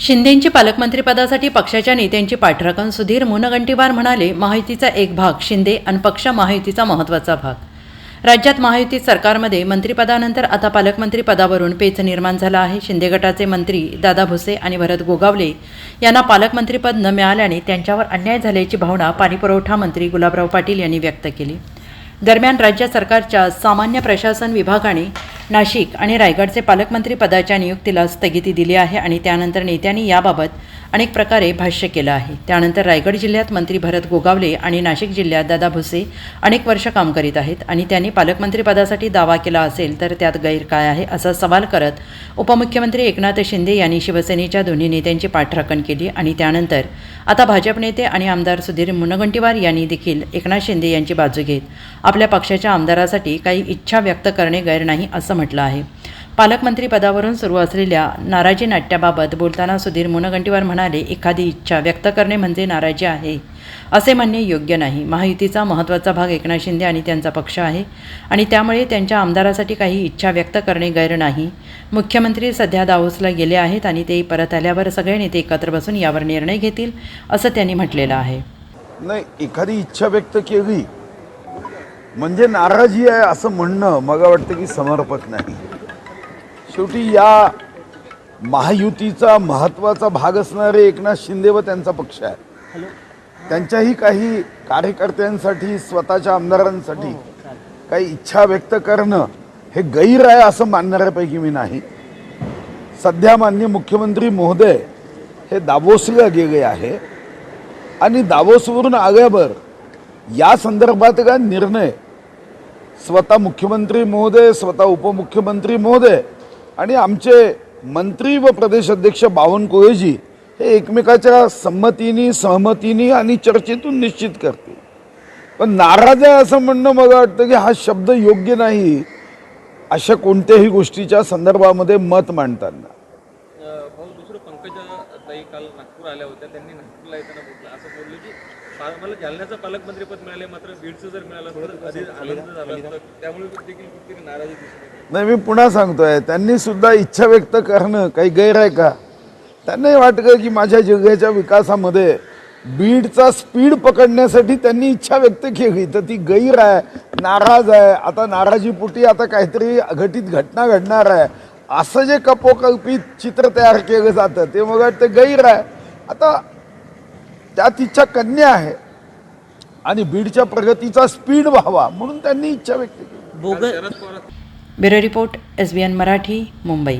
शिंदेंची पालकमंत्रीपदासाठी पक्षाच्या नेत्यांची पाठराखण सुधीर मुनगंटीवार म्हणाले महायुतीचा एक भाग शिंदे आणि पक्ष महायुतीचा महत्त्वाचा भाग. राज्यात महायुती सरकारमध्ये मंत्रिपदानंतर आता पालकमंत्री पदावरून पेच निर्माण झाला आहे. शिंदे गटाचे मंत्री दादा भुसे आणि भरत गोगावले यांना पालकमंत्रीपद न मिळाल्याने त्यांच्यावर अन्याय झाल्याची भावना पाणीपुरवठा मंत्री गुलाबराव पाटील यांनी व्यक्त केली. दरम्यान राज्य सरकारच्या सामान्य प्रशासन विभागाने नाशिक आणि रायगडचे पालकमंत्री पदाच्या नियुक्तीला स्थगिती दिली आहे आणि त्यानंतर नेत्यांनी याबाबत अनेक प्रकारे भाष्य केलं आहे. त्यानंतर रायगड जिल्ह्यात मंत्री भरत गोगावले आणि नाशिक जिल्ह्यात दादा भुसे अनेक वर्ष काम करीत आहेत आणि त्यांनी पालकमंत्रीपदासाठी दावा केला असेल तर त्यात गैर काय आहे असा सवाल करत उपमुख्यमंत्री एकनाथ शिंदे यांनी शिवसेनेच्या दोन्ही नेत्यांची पाठराखण केली आणि त्यानंतर आता भाजप नेते आणि आमदार सुधीर मुनगंटीवार यांनी देखील एकनाथ शिंदे यांची बाजू घेत आपल्या पक्षाच्या आमदारासाठी काही इच्छा व्यक्त करणे गैर नाही असं म्हटलं आहे. पालकमंत्री पदावरून सुरू असलेल्या नाराजी नाट्याबाबत बोलताना सुधीर मुनगंटीवार म्हणाले एखादी इच्छा व्यक्त करणे म्हणजे नाराजी आहे असे म्हणणे योग्य नाही. महायुतीचा महत्त्वाचा भाग एकनाथ शिंदे आणि त्यांचा पक्ष आहे आणि त्यामुळे त्यांच्या आमदारासाठी काही इच्छा व्यक्त करणे गैर नाही. मुख्यमंत्री सध्या दावोसला गेले आहेत आणि ते परत आल्यावर सगळे नेते एकत्र बसून यावर निर्णय घेतील असं त्यांनी म्हटलेलं आहे. नाही एखादी इच्छा व्यक्त केली म्हणजे नाराजी आहे असं म्हणणं मला वाटतं की समर्पक नाही. शेवटी या महायुतीचा महत्त्वाचा भाग असणारे एकनाथ शिंदे व त्यांचा पक्ष आहे. त्यांच्याही काही कार्यकर्त्यांसाठी स्वतःच्या आमदारांसाठी काही इच्छा व्यक्त करणं हे गैर आहे असं मानणाऱ्यापैकी मी नाही. सध्या मान्य मुख्यमंत्री महोदय हे दावोसला गेले आहे. आणि दावोसवरून आल्यावर या संदर्भात का निर्णय? स्वतः मुख्यमंत्री महोदय स्वतः उपमुख्यमंत्री महोदय आणि आमचे मंत्री व प्रदेश अध्यक्ष बावनकुळेजी हे एकमेकाच्या संमतीने सहमतीने आणि चर्चेतून निश्चित करते पण नाराज आहे असं म्हणणं मला वाटतं की हा शब्द योग्य नाही अशा कोणत्याही गोष्टीच्या संदर्भामध्ये मत मांडताना. भाऊ दुसरं पंकजा ताई काल नागपूर आल्या होत्या. त्यांनी नागपूरला येताना बोललं. असं बोलले की मला जालन्याचं पालकमंत्रीपद मिळाले मात्र बीडचं जर मिळालं तर अधिक आनंद झाला. असता त्यामुळे देखील कुठेतरी नाराजी दिसून येते. नाही मी पुन्हा सांगतोय त्यांनी सुद्धा इच्छा व्यक्त करणं काही गैर आहे का? त्यांनाही वाटतं की माझ्या जिल्ह्याच्या विकासामध्ये बीडचा स्पीड पकडण्यासाठी त्यांनी इच्छा व्यक्त केली. तर ती गैर आहे नाराज आहे. आता नाराजीपोटी आता काहीतरी अघटित घटना घडणार आहे. असं जे कपोकल्पित चित्र तयार केलं जातं ते मग वाटतं गैर आहे. आता त्यात इच्छा कन्या आहे आणि बीडच्या प्रगतीचा स्पीड व्हावा म्हणून त्यांनी इच्छा व्यक्त केली. Bureau report S B N Marathi Mumbai.